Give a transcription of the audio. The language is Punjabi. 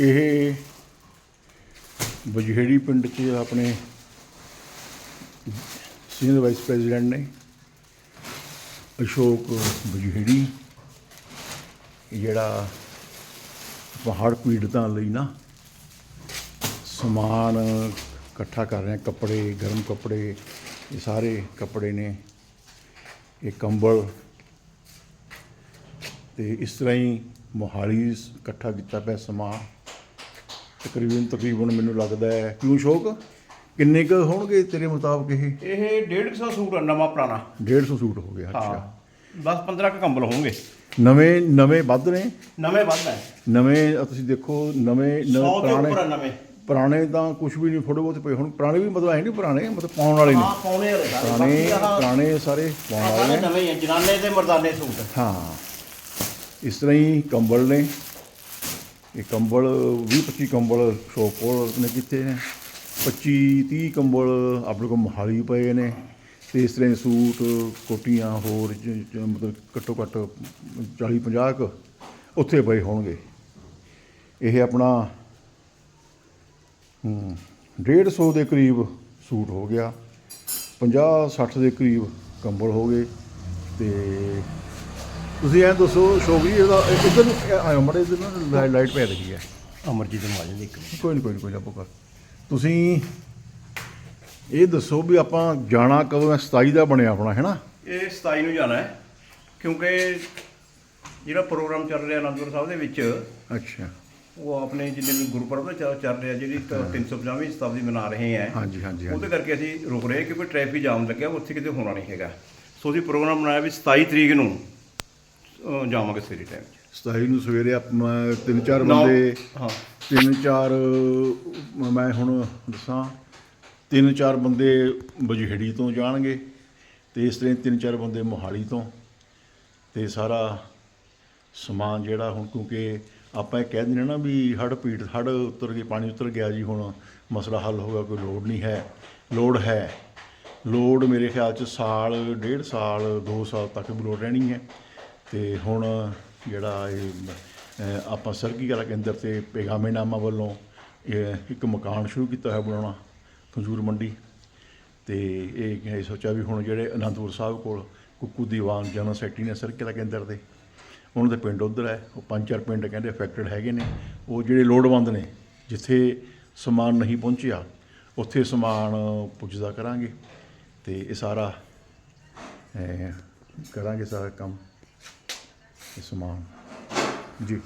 ਇਹ ਬਜਹੇੜੀ ਪਿੰਡ 'ਚ ਆਪਣੇ ਸੀਨੀਅਰ ਵਾਈਸ ਪ੍ਰੈਜ਼ੀਡੈਂਟ ਨੇ ਅਸ਼ੋਕ ਬਜਹੇੜੀ। ਜਿਹੜਾ ਪਹਾੜ ਪੀੜਤਾਂ ਲਈ ਨਾ ਸਮਾਨ ਇਕੱਠਾ ਕਰ ਰਹੇ ਆ, ਕੱਪੜੇ, ਗਰਮ ਕੱਪੜੇ, ਇਹ ਸਾਰੇ ਕੱਪੜੇ ਨੇ, ਇਹ ਕੰਬਲ। ਤੇ ਇਸ ਤਰ੍ਹਾਂ ਹੀ ਮੋਹਾਲੀ ਇਕੱਠਾ ਕੀਤਾ ਪਿਆ ਸਮਾਨ। ਤਕਰੀਬਨ ਤਕਰੀਬਨ ਮੈਨੂੰ ਲੱਗਦਾ ਹੈ। ਕਿਉਂ ਸ਼ੋਕ? ਕਿੰਨੇ ਕੁ ਹੋਣਗੇ ਤੇਰੇ ਮੁਤਾਬਕ ਇਹ? ਇਹ 150 ਸੂਟ ਆ ਨਵਾਂ ਪੁਰਾਣਾ। 150 ਸੂਟ ਹੋ ਹਾਂ ਅੱਛਾ। 10 15 ਕ ਕੰਬਲ ਹੋਣਗੇ। ਨਵੇਂ ਨਵੇਂ ਵੱਧ ਨੇ? ਨਵੇਂ ਵੱਧ ਹੈ ਨਵੇਂ ਤੁਸੀਂ ਦੇਖੋ ਨਵੇਂ 100 ਨਵੇਂ ਤੋਂ ਉੱਪਰ ਆ ਪੁਰਾਣੇ ਪੁਰਾਣੇ ਤਾਂ ਕੁਝ ਵੀ ਨਹੀਂ ਥੋੜੇ ਬਹੁਤ ਪਏ ਹੁਣ ਪੁਰਾਣੇ ਵੀ ਮਤਲਬ ਹੈ ਨਹੀਂ ਪੁਰਾਣੇ ਮਤਲਬ ਪਾਉਣ ਵਾਲੇ ਨੇ। ਹਾਂ ਪਾਉਣੇ ਵਾਲੇ ਸਾਰੇ। ਪੁਰਾਣੇ ਪੁਰਾਣੇ ਸਾਰੇ ਪਾਉਣ ਵਾਲੇ ਨੇ। ਨਵੇਂ ਹੀ ਜਨਾਨੇ ਤੇ ਮਰਦਾਨੇ ਸੂਟ। ਹਾਂ। ਇਸ ਤਰ੍ਹਾਂ ਹੀ ਕੰਬਲ ਨੇ। ਇਹ ਕੰਬਲ 20 25 ਕੰਬਲ ਸ਼ੋਪੋਲ ਨੇ ਕੀਤੇ ਨੇ। 25 30 ਕੰਬਲ ਆਪਣੇ ਕੋਲ ਮੋਹਾਲੀ ਪਏ ਨੇ। ਤੇ ਇਸ ਤਰ੍ਹਾਂ ਸੂਟ, ਕੋਟੀਆਂ ਹੋਰ ਮਤਲਬ ਘੱਟੋ ਘੱਟ 40 50 ਕੁ ਉੱਥੇ ਪਏ ਹੋਣਗੇ। ਇਹ ਆਪਣਾ, ਹੂੰ 150 ਦੇ ਕਰੀਬ ਸੂਟ ਹੋ ਗਿਆ। 50 60 ਦੇ ਕਰੀਬ ਕੰਬਲ ਹੋ ਗਏ। ਤੇ ਤੁਸੀਂ ਐਂ ਦੱਸੋ ਸ਼ੋਗਰੀ ਇਹਦਾ ਇਹ- ਇੱਧਰ ਨੂੰ ਆਇਓ ਮੜੇ ਇੱਧਰ ਨਾ ਲਾਈ- ਲਾਈਟ ਪੈ ਰਹੀ ਹੈ। ਅਮਰਜੀਤ ਮਾਜਨ ਦੀ ਇੱਕ ਕੋਈ ਨਹੀਂ ਕੋਈ ਨਹੀਂ ਕੋਈ ਨਾ ਕਰ। ਤੁਸੀਂ ਇਹ ਦੱਸੋ ਵੀ ਆਪਾਂ ਜਾਣਾ ਕਦੋਂ ਹੈ? 27 ਦਾ ਬਣਿਆ ਆਪਣਾ ਹੈ ਨਾ? ਇਹ 27 ਨੂੰ ਜਾਣਾ ਹੈ ਕਿਉਂਕਿ ਜਿਹੜਾ ਪ੍ਰੋਗਰਾਮ ਚੱਲ ਰਿਹਾ ਅਨੰਦਪੁਰ ਸਾਹਿਬ ਦੇ ਵਿੱਚ ਅੱਛਾ। ਉਹ ਆਪਣੇ ਜਿੰਨੇ ਵੀ ਗੁਰਪੁਰਬ ਦਾ ਚੱਲ ਚੱਲ ਰਿਹਾ ਜਿਹੜੀ 350ਵੀਂ ਸ਼ਤਾਬਦੀ ਮਨਾ ਰਹੇ ਹੈ। ਹਾਂਜੀ ਹਾਂਜੀ ਹਾਂਜੀ। ਉਹਦੇ ਕਰਕੇ ਅਸੀਂ ਰੁਕ ਰਹੇ ਕਿਉਂਕਿ ਟ੍ਰੈਫਿਕ ਜਾਮ ਲੱਗਿਆ ਉੱਥੇ ਕਿਤੇ ਹੋਣਾ ਨਹੀਂ ਹੈਗਾ। ਸੋ ਅਸੀਂ ਪ੍ਰੋਗਰਾਮ ਬਣਾਇਆ ਵੀ 27 ਤਰੀਕ ਨੂੰ। ਅਹ, ਜਾਵਾਂਗੇ ਸਵੇਰੇ ਟਾਈਮ 'ਚ। 27 ਨੂੰ ਸਵੇਰੇ ਆਪਾਂ ਤਿੰਨ ਚਾਰ ਨੌ- ਬੰਦੇ ਹਾਂ। ਤਿੰਨ ਚਾਰ ਅਹ, ਮੈਂ ਹੁਣ ਦੱਸਾਂ। ਤਿੰਨ ਚਾਰ ਬੰਦੇ ਬਜਹੇੜੀ ਤੋਂ ਜਾਣਗੇ ਤੇ ਇਸ ਤਰ੍ਹਾਂ ਹੀ ਤਿੰਨ ਚਾਰ ਬੰਦੇ ਮੋਹਾਲੀ ਤੋਂ। ਤੇ ਸਾਰਾ ਸਮਾਨ ਜਿਹੜਾ ਹੁਣ ਕਿਉਂਕਿ ਆਪਾਂ ਇਹ ਕਹਿ ਦਿੰਦੇ ਨਾ ਵੀ ਹੜ ਪੀੜ ਹੜ ਉਤਰ ਗਏ ਪਾਣੀ ਉਤਰ ਗਿਆ ਜੀ ਹੁਣ ਮਸਲਾ ਹੱਲ ਹੋ ਗਿਆ ਕੋਈ ਲੋੜ ਨਹੀਂ ਹੈ। ਲੋੜ ਹੈ। ਲੋੜ ਮੇਰੇ ਖਿਆਲ ਚ ਸਾਲ ਡੇਢ ਸਾਲ 2 ਸਾਲ ਤੱਕ ਵੀ ਲੋੜ ਰਹਿਣੀ ਹੈ। ਤੇ ਹੁਣ ਜਿਹੜਾ ਇਹ ਆਪਾਂ ਸਰਗੀ ਕਲਾ ਕੇਂਦਰ ਤੇ ਪੈਗਾਮੇਨਾਮਾ ਵੱਲੋਂ ਇੱਕ ਮਕਾਨ ਸ਼ੁਰੂ ਕੀਤਾ ਹੋਇਆ ਬਣਾਉਣਾ, ਖੰਜੂਰ ਮੰਡੀ। ਤੇ ਇਹ ਇਹ ਸੋਚਿਆ ਵੀ ਹੁਣ ਜਿਹੜੇ ਅਨੰਦਪੁਰ ਸਾਹਿਬ ਕੋਲ ਕੁੱਕੂ ਦੀਵਾਨ ਜਨਰਲ ਸੈਕਟਰੀ ਨੇ ਸਰਕਿਲਾ ਕੇਂਦਰ ਦੇ, ਉਹਨਾਂ ਦੇ ਪਿੰਡ ਉਧਰ ਹੈ, ਉਹ ਪੰਜ ਚਾਰ ਪਿੰਡ ਕਹਿੰਦੇ ਅਫੈਕਟਡ ਹੈਗੇ ਨੇ। ਉਹ ਜਿਹੜੇ ਲੋੜਵੰਦ ਨੇ, ਜਿੱਥੇ ਸਮਾਨ ਨਹੀਂ ਪਹੁੰਚਿਆ, ਉੱਥੇ ਸਮਾਨ ਪੁੱਜਦਾ ਕਰਾਂਗੇ ਤੇ ਇਹ ਸਾਰਾ ਕਰਾਂਗੇ ਸਾਰਾ ਕੰਮ। ਸਮਾਨ ਜੀ